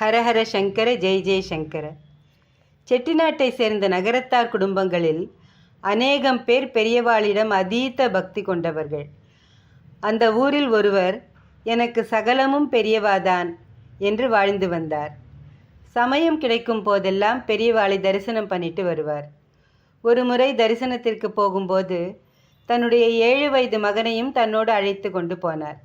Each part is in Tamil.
ஹரஹர சங்கர ஜெய் ஜெய் சங்கர. செட்டிநாட்டை சேர்ந்த நகரத்தார் குடும்பங்களில் அநேகம் பேர் பெரியவாளிடம் அதீத பக்தி கொண்டவர்கள். அந்த ஊரில் ஒருவர் எனக்கு சகலமும் பெரியவாதான் என்று வாழ்ந்து வந்தார். சமயம் கிடைக்கும் போதெல்லாம் பெரியவாளை தரிசனம் பண்ணிட்டு வருவார். ஒரு முறை தரிசனத்திற்கு போகும்போது தன்னுடைய ஏழு வயது மகனையும் தன்னோடு அழைத்து கொண்டு போனார்.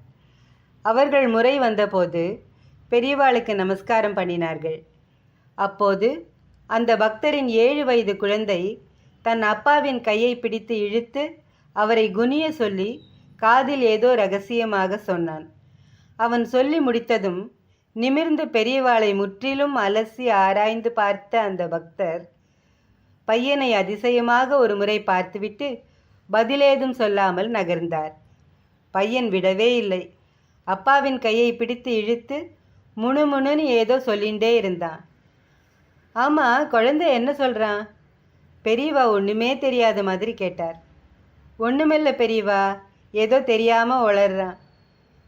அவர்கள் முறை வந்தபோது பெரியவாளுக்கு நமஸ்காரம் பண்ணினார்கள். அப்போது அந்த பக்தரின் ஏழு வயது குழந்தை தன் அப்பாவின் கையை பிடித்து இழுத்து அவரை குனிய சொல்லி காதில் ஏதோ ரகசியமாக சொன்னான். அவன் சொல்லி முடித்ததும் நிமிர்ந்து பெரியவாளை முற்றிலும் அலசி ஆராய்ந்து பார்த்த அந்த பக்தர் பையனை அதிசயமாக ஒரு முறை பார்த்துவிட்டு பதிலேதும் சொல்லாமல் நகர்ந்தார். பையன் விடவே இல்லை. அப்பாவின் கையை பிடித்து இழுத்து முணுமுணுன்னு ஏதோ சொல்லிகிட்டே இருந்தான் ஆமாம் குழந்தை என்ன சொல்கிறான் பெரியவா ஒன்றுமே தெரியாத மாதிரி கேட்டார். ஒன்றுமில்ல பெரியவா ஏதோ தெரியாமல் உளறான்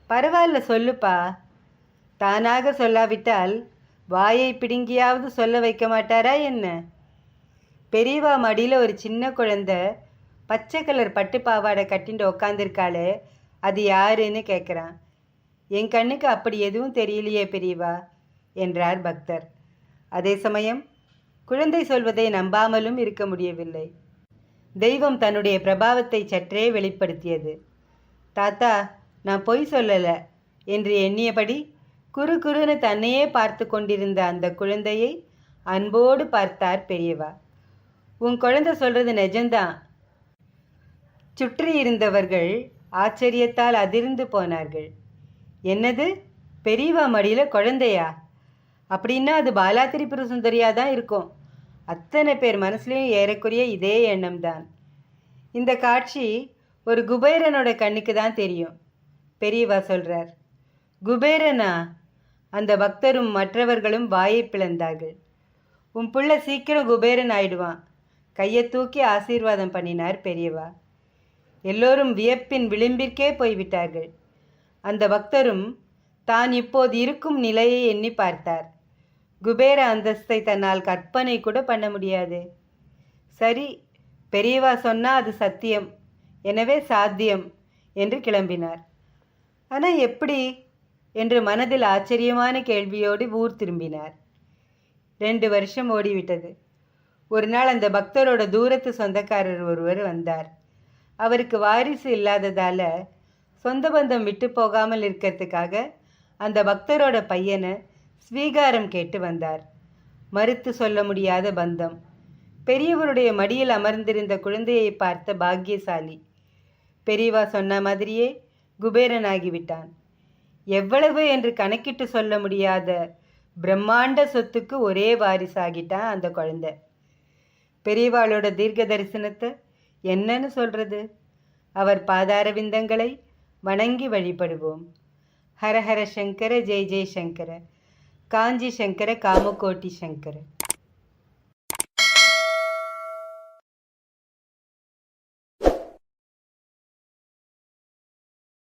பரவாயில்ல சொல்லுப்பா. தானாக சொல்லாவிட்டால் வாயை பிடுங்கியாவது சொல்ல வைக்க மாட்டாரா என்ன? பெரியவா மடியில் ஒரு சின்ன குழந்த பச்சை கலர் பட்டு பாவாடை கட்டின்ட்டு உக்காந்துருக்காளே அது யாருன்னு கேட்குறான் என் கண்ணுக்கு அப்படி எதுவும் தெரியலையே பெரியவா? என்றார் பக்தர். அதே சமயம் குழந்தை சொல்வதை நம்பாமலும் இருக்க முடியவில்லை. தெய்வம் தன்னுடைய பிரபாவத்தை சற்றே வெளிப்படுத்தியது. தாத்தா நான் பொய் சொல்லலை என்று எண்ணியபடி குறு குறுன்னு தன்னையே பார்த்து கொண்டிருந்த அந்த குழந்தையை அன்போடு பார்த்தார் பெரியவா. உன் குழந்தை சொல்றது நிஜம்தான். சுற்றி இருந்தவர்கள் ஆச்சரியத்தால் அதிர்ந்து போனார்கள். என்னது? பெரியவா மடியில் குழந்தையா? அப்படின்னா அது பாலாத்திரிபுர சுந்தரியாக தான் இருக்கும். அத்தனை பேர் மனசுலேயும் ஏறக்குறைய இதே எண்ணம் தான் இந்த காட்சி ஒரு குபேரனோட கண்ணுக்கு தான் தெரியும் பெரியவா சொல்கிறார் குபேரனா? அந்த பக்தரும் மற்றவர்களும் வாயை பிளந்தார்கள். உன் புள்ள சீக்கிரம் குபேரன் ஆயிடுவான். கையை தூக்கி ஆசீர்வாதம் பண்ணினார் பெரியவா. எல்லோரும் வியப்பின் விளிம்பிற்கே போய்விட்டார்கள். அந்த பக்தரும் தான் இப்போது இருக்கும் நிலையை எண்ணி பார்த்தார். குபேர அந்தஸ்தை தன்னால் கற்பனை கூட பண்ண முடியாது. சரி பெரியவா சொன்னால் அது சத்தியம். எனவே சாத்தியம் என்று கிளம்பினார். ஆனால் எப்படி? என்று மனதில் ஆச்சரியமான கேள்வியோடு ஊர் திரும்பினார். ரெண்டு வருஷம் ஓடிவிட்டது. ஒரு நாள் அந்த பக்தரோட தூரத்து சொந்தக்காரர் ஒருவர் வந்தார். அவருக்கு வாரிசு இல்லாததால் சொந்த பந்தம் விட்டு போகாமல் இருக்கிறதுக்காக அந்த பக்தரோட பையனை ஸ்வீகாரம் கேட்டு வந்தார். மறுத்து சொல்ல முடியாத பந்தம். பெரியவருடைய மடியில் அமர்ந்திருந்த குழந்தையை பார்த்த பாக்கியசாலி பெரியவா சொன்ன மாதிரியே குபேரனாகிவிட்டான். எவ்வளவு என்று கணக்கிட்டு சொல்ல முடியாத பிரம்மாண்ட சொத்துக்கு ஒரே வாரிசாகிட்டான் அந்த குழந்தை. பெரியவாளோட தீர்க்க தரிசனத்தை என்னன்னு சொல்றது? அவர் பாதார விந்தங்களை வணங்கி வழிபடுவோம். ஹரஹர சங்கர ஜெய் ஜெய் சங்கர. காஞ்சி சங்கர காமகோட்டி சங்கர.